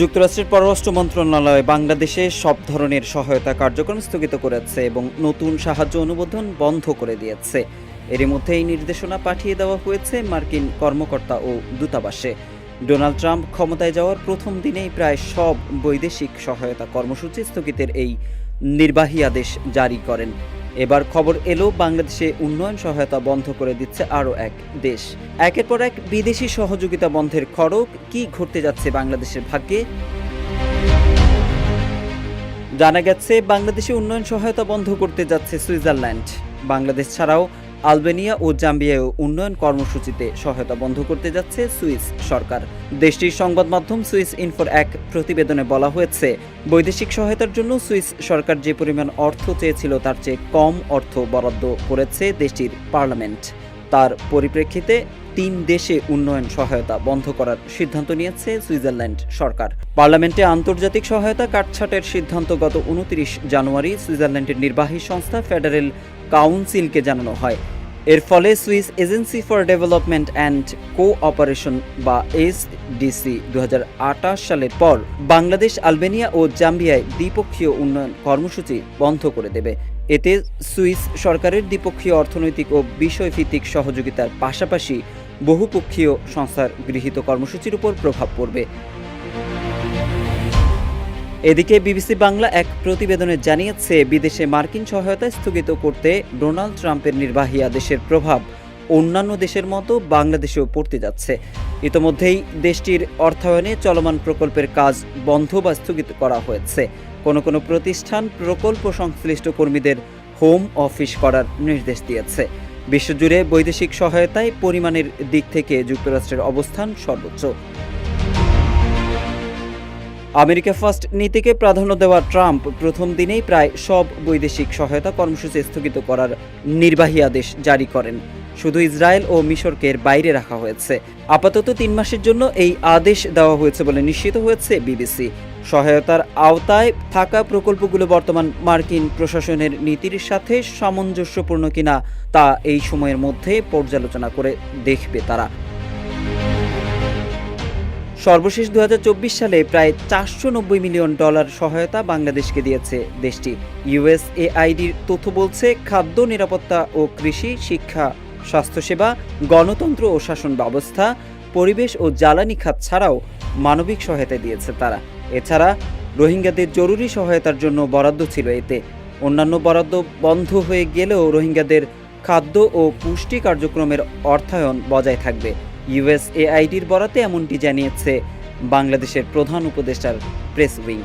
যুক্তরাষ্ট্রের পররাষ্ট্র মন্ত্রণালয় বাংলাদেশে সব ধরনের সহায়তা কার্যক্রম স্থগিত করেছে এবং নতুন সাহায্য অনুমোদন বন্ধ করে দিয়েছে। এরই মধ্যে এই নির্দেশনা পাঠিয়ে দেওয়া হয়েছে মার্কিন কর্মকর্তা ও দূতাবাসে। ডোনাল্ড ট্রাম্প ক্ষমতায় যাওয়ার প্রথম দিনেই প্রায় সব বৈদেশিক সহায়তা কর্মসূচি স্থগিতের এই নির্বাহী আদেশ জারি করেন। এবার খবর এলো, বাংলাদেশে উন্নয়ন সহায়তা বন্ধ করে দিচ্ছে আরও এক দেশ। একের পর এক বিদেশি সহযোগিতা বন্ধের খড়ক কি ঘটতে যাচ্ছে বাংলাদেশের ভাগ্যে? জানা গেছে, বাংলাদেশে উন্নয়ন সহায়তা বন্ধ করতে যাচ্ছে সুইজারল্যান্ড। বাংলাদেশ ছাড়াও আলবেনিয়া ও জাম্বিয়াও উন্নয়ন কর্মসূচিতে সহায়তা বন্ধ করতে যাচ্ছে সুইস সরকার। দেশটির সংবাদ মাধ্যম সুইস ইনফোর এক প্রতিবেদনে বলা হয়েছে, বৈদেশিক সহায়তার জন্য সুইস সরকার যে পরিমাণ অর্থ চেয়েছিল তার চেয়ে কম অর্থ বরাদ্দ করেছে দেশটির পার্লামেন্ট। তার পরিপ্রেক্ষিতে তিন দেশে উন্নয়ন সহায়তা বন্ধ করার সিদ্ধান্ত নিয়েছে সুইজারল্যান্ড সরকার। পার্লামেন্টে আন্তর্জাতিক সহায়তা কাটছাটের সিদ্ধান্ত গত উনত্রিশ জানুয়ারি সুইজারল্যান্ডের নির্বাহী সংস্থা ফেডারেল কাউন্সিলকে জানানো হয়। এর ফলে Swiss agency for development and cooperation বা এস এসডিসি দু সালের পর বাংলাদেশ, আলবেনিয়া ও জাম্বিয়ায় দ্বিপক্ষীয় উন্নয়ন কর্মসূচি বন্ধ করে দেবে। এতে সুইস সরকারের দ্বিপক্ষীয় অর্থনৈতিক ও বিষয়ভিত্তিক সহযোগিতার পাশাপাশি বহুপক্ষীয় সংস্থার গৃহীত কর্মসূচির উপর প্রভাব পড়বে। এদিকে বিবিসি বাংলা এক প্রতিবেদনে জানিয়েছে, বিদেশে মার্কিন সহায়তা স্থগিত করতে ডোনাল্ড ট্রাম্পের নির্বাহী আদেশের প্রভাব অন্যান্য দেশের মতো বাংলাদেশেও পড়তে যাচ্ছে। ইতোমধ্যেই দেশটির অর্থায়নে চলমান প্রকল্পের কাজ বন্ধ বা স্থগিত করা হয়েছে। কোনো কোনো প্রতিষ্ঠান প্রকল্প সংশ্লিষ্ট কর্মীদের হোম অফিস করার নির্দেশ দিয়েছে। বিশ্বজুড়ে বৈদেশিক সহায়তায় পরিমাণের দিক থেকে যুক্তরাষ্ট্রের অবস্থান সর্বোচ্চ। আমেরিকা ফার্স্ট নীতিকে প্রাধান্য দেওয়া ট্রাম্প প্রথম দিনেই প্রায় সব বৈদেশিক সহায়তা কর্মসূচি স্থগিত করার নির্বাহী আদেশ জারি করেন। শুধু ইসরায়েল ও মিশরকে বাইরে রাখা হয়েছে। আপাতত তিন মাসের জন্য এই আদেশ দেওয়া হয়েছে বলে নিশ্চিত হয়েছে বিবিসি। সহায়তার আওতায় থাকা প্রকল্পগুলো বর্তমান মার্কিন প্রশাসনের নীতির সাথে সামঞ্জস্যপূর্ণ কিনা তা এই সময়ের মধ্যে পর্যালোচনা করে দেখবে তারা। সর্বশেষ দু হাজার চব্বিশ সালে প্রায় চারশো নব্বই মিলিয়ন ডলার সহায়তা বাংলাদেশকে দিয়েছে দেশটি। ইউএসএআইডির তথ্য বলছে, খাদ্য নিরাপত্তা ও কৃষি, শিক্ষা, স্বাস্থ্যসেবা, গণতন্ত্র ও শাসন ব্যবস্থা, পরিবেশ ও জ্বালানি খাত ছাড়াও মানবিক সহায়তা দিয়েছে তারা। এছাড়া রোহিঙ্গাদের জরুরি সহায়তার জন্য বরাদ্দ ছিল এতে। অন্যান্য বরাদ্দ বন্ধ হয়ে গেলেও রোহিঙ্গাদের খাদ্য ও পুষ্টি কার্যক্রমের অর্থায়ন বজায় থাকবে। ইউএসএআইডির বরাতে এমনটি জানিয়েছে বাংলাদেশের প্রধান উপদেষ্টার প্রেস উইং।